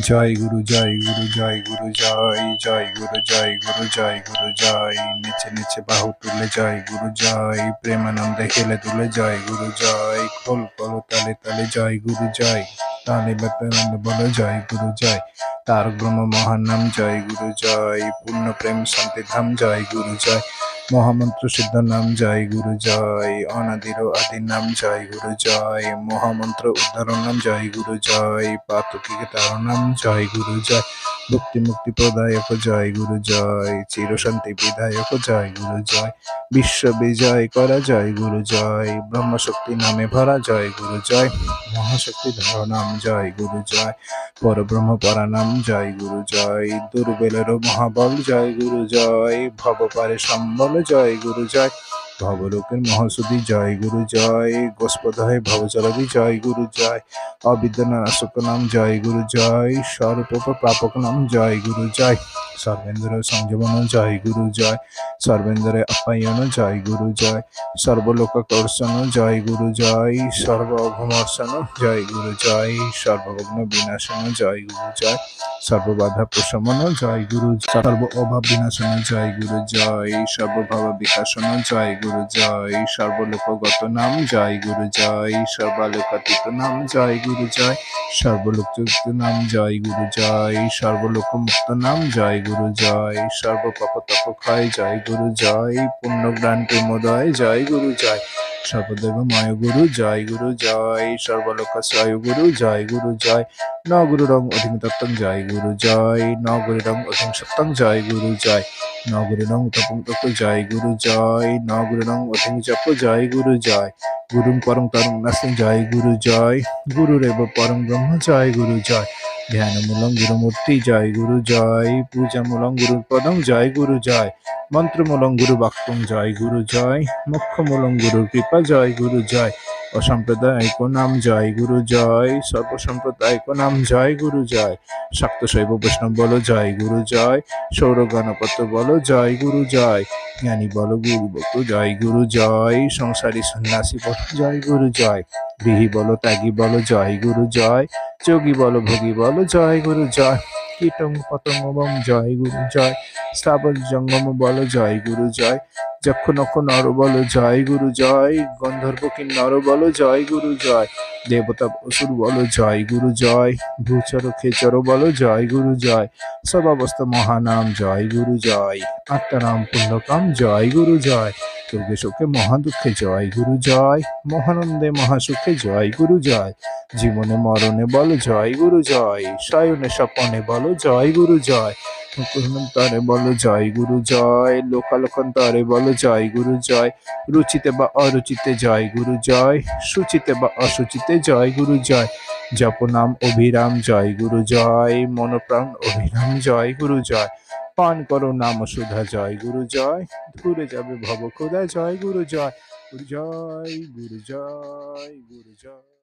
জয় গুরু জয় গুরু জয় গুরু জয় জয় গুরু জয় গুরু জয় গুরু জয় নিচে নিচে বাহু তুলে জয় গুরু জয় প্রেমানন্দে খেলে তুলে জয় গুরু জয় খোল করো তালে তালে জয় গুরু জয় তালে বেতানন্দ বলো জয় গুরু জয় তার ব্রহ্ম মহান নাম জয় গুরু জয় পূর্ণ প্রেম শান্তি ধাম জয় গুরু জয় মহামন্ত্র সিদ্ধ নাম জয়, গুরু জয়, অনাদির আদি নাম জয়, গুরু জয়, মহামন্ত্র উদ্ধার নাম জয়, গুরু জয় পাতকি তার নাম জয়, গুরু জয়। ভক্তি মুক্তি প্রদায়ক জয়, গুরু জয়। চির শান্তি বিধায়ক জয়, গুরু জয়। বিশ্ব বিজয় করা জয়, গুরু জয়। ব্রহ্মশক্তি নামে ভরা জয়, গুরু জয়। মহাশক্তি ধর নাম জয়, গুরু জয়। পরব্রহ্ম পরা নাম জয়, গুরু জয়। দুর্বেলের মহাবল জয়, গুরু জয়। ভব পারে সম্বল জয়, গুরু জয়। ভবলোকের মহাসুদী জয়, গুরু জয়। গোস্পদয় ভবচরবি জয়, গুরু জয়। অবিদ্যনাশক নাম জয়, গুরু জয়। স্বরূপ প্রাপক নাম জয়, গুরু জয়। সর্বেন্দ্র সংযমন জয় গুরু জয় সর্বেন্দ্র আপ্যায়ন জয় গুরু জয় সর্বলোক কর্ষণ জয় গুরু জয় সর্ব অঘমর্ষণ জয় গুরু জয় সর্বভগ্ন বিনাশন জয় গুরু জয় সর্ববাধা প্রশমন জয় গুরু সর্ব অভাব বিনাশন জয় গুরু জয় সর্বভাব বিকাশন জয় গুরু জয় সর্বলোকগত নাম জয় গুরু জয় সর্বালোকাতীত নাম জয় গুরু জয় সর্বলোকযুক্ত নাম জয় গুরু জয় সর্বলোক মুক্ত নাম জয় গুরু জয় সর্বপাপ তপ ক্ষয় জয় গুরু জয় পুণ্যজ্ঞান প্রেমোদয় জয় গুরু জয় সর্বদেবময় গুরু জয় গুরু জয় সর্বলোক জয় গুরু জয় গুরু জয় ন গুরু রং অধিং তত্ত্বং জয় গুরু জয় ন গুরু রং অধিং সত্যং জয় গুরু জয় ন গুরু রং তপং তত্ত্ব জয় গুরু জয় ন গুরু রং অধিং জপ জয় গুরু জয় গুরুং পরং তরং নাস্তি জয় গুরু জয় গুরুরেব পরম ব্রহ্ম জয় গুরু জয় ধ্যানমূলং গুরুমূর্তি জয় গুরু জয় পূজামূলং গুরু পদং জয় গুরু জয় মন্ত্রমূলং গুরু বাক্যং জয় গুরু জয় মুখ্যমূলং গুরু কৃপা জয় গুরু জয় অসাম্প্রদায়িক নাম জয় গুরু জয় সর্বসম্প্রদায়িক নাম জয় গুরু জয় শক্ত শৈব বৈষ্ণব বলো জয় গুরু জয় সৌর গণপত বলো জয় গুরু জয় জ্ঞানী বলো গুরু বলো জয় গুরু জয় সংসারী সন্ন্যাসী বলো জয় গুরু জয় গৃহী বলো ত্যাগী বলো জয় গুরু জয় যোগী বলো, ভোগী বলো, জয় গুরু, জয়। কীটং পতঙ্গম জয় গুরু, জয়। শ্রাবণ জঙ্গম বলো, জয় গুরু, জয়। যক্ষ নক্ষ নর বলো, জয় গুরু, জয়। গন্ধর্ব কিন্নর বলো, জয় গুরু, জয়। দেবতা অসুর বলো জয়, গুরু জয়, ভূচর খেচর বলো জয়, গুরু জয়, সর্বাবস্থা মহানাম জয়, গুরু জয় আত্মারাম পুণ্যকাম জয়, গুরু জয়, দুর্গে সুখে মহাদুঃখে জয়, গুরু জয়, মহানন্দে মহাসুখে জয়, গুরু জয়, জীবনে মরণে বলো জয়, গুরু জয়, শয়নে স্বপনে বলো জয়, গুরু জয় তারে বলো জয় গুরু জয় লোকালোকান্তরে বলো জয় গুরু জয়, রুচিতে বা অরুচিতে জয় গুরু জয়, সুচিতে বা অসুচিতে জয় গুরু জয়, জপ নাম অভিরাম জয় গুরু জয়, মনপ্রাণ অভিরাম জয় গুরু জয়, পান করো নাম সুধা জয় গুরু জয় ঘুরে যাবে ভব খোদা জয় গুরু জয় গুরু জয় গুরু জয় গুরু জয়।